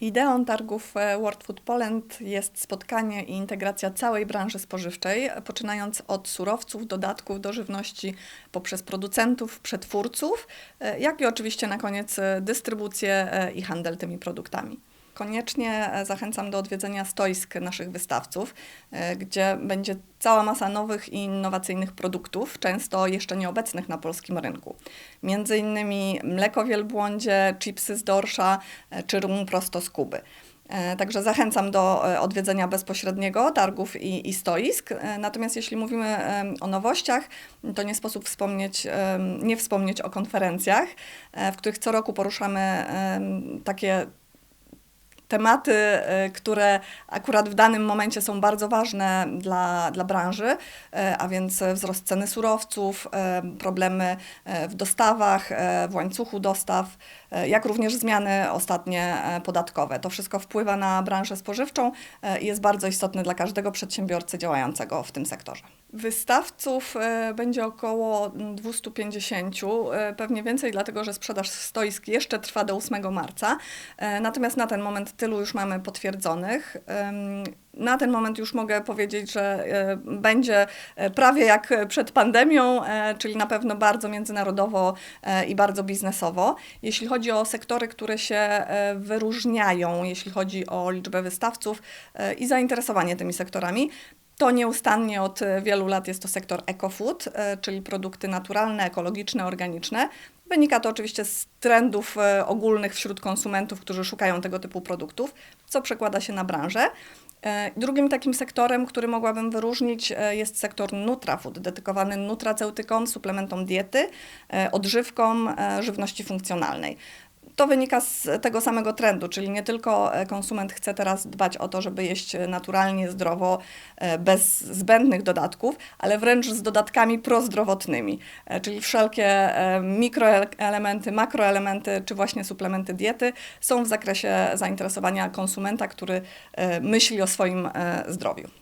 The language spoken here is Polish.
Ideą targów e, World Food Poland jest spotkanie i integracja całej branży spożywczej, poczynając od surowców, dodatków do żywności poprzez producentów, przetwórców, e, jak i oczywiście na koniec e, dystrybucję i handel tymi produktami. Koniecznie e, zachęcam do odwiedzenia stoisk naszych wystawców, e, gdzie będzie cała masa nowych i innowacyjnych produktów, często jeszcze nieobecnych na polskim rynku. Między innymi mleko wielbłądzie, chipsy z dorsza e, czy rum prosto z Kuby. Także zachęcam do odwiedzenia bezpośredniego targów i, i stoisk. Natomiast jeśli mówimy o nowościach, to nie sposób wspomnieć, nie wspomnieć o konferencjach, w których co roku poruszamy takie tematy, e, które akurat w danym momencie są bardzo ważne dla, dla branży, e, a więc wzrost ceny surowców, e, problemy w dostawach, w łańcuchu dostaw, jak również zmiany ostatnie podatkowe. To wszystko wpływa na branżę spożywczą i jest bardzo istotne dla każdego przedsiębiorcy działającego w tym sektorze. Wystawców e, będzie około 250, e, pewnie więcej, dlatego że sprzedaż stoisk jeszcze trwa do 8 marca. E, Natomiast na ten moment tylu już mamy potwierdzonych. Na ten moment już mogę powiedzieć, że będzie prawie jak przed pandemią, czyli na pewno bardzo międzynarodowo i bardzo biznesowo. Jeśli chodzi o sektory, które się wyróżniają, jeśli chodzi o liczbę wystawców i zainteresowanie tymi sektorami, to nieustannie od e, wielu lat jest to sektor ekofood, e, czyli produkty naturalne, ekologiczne, organiczne. Wynika to oczywiście z trendów e, ogólnych wśród konsumentów, którzy szukają tego typu produktów, co przekłada się na branżę. Drugim takim sektorem, który mogłabym wyróżnić, jest sektor Nutrafood, dedykowany nutraceutykom, suplementom diety, odżywkom, żywności funkcjonalnej. To wynika z tego samego trendu, czyli nie tylko e, konsument chce teraz dbać o to, żeby jeść naturalnie, zdrowo, e, bez zbędnych dodatków, ale wręcz z dodatkami prozdrowotnymi, e, czyli wszelkie mikroelementy, makroelementy czy właśnie suplementy diety są w zakresie zainteresowania konsumenta, który myśli o swoim zdrowiu.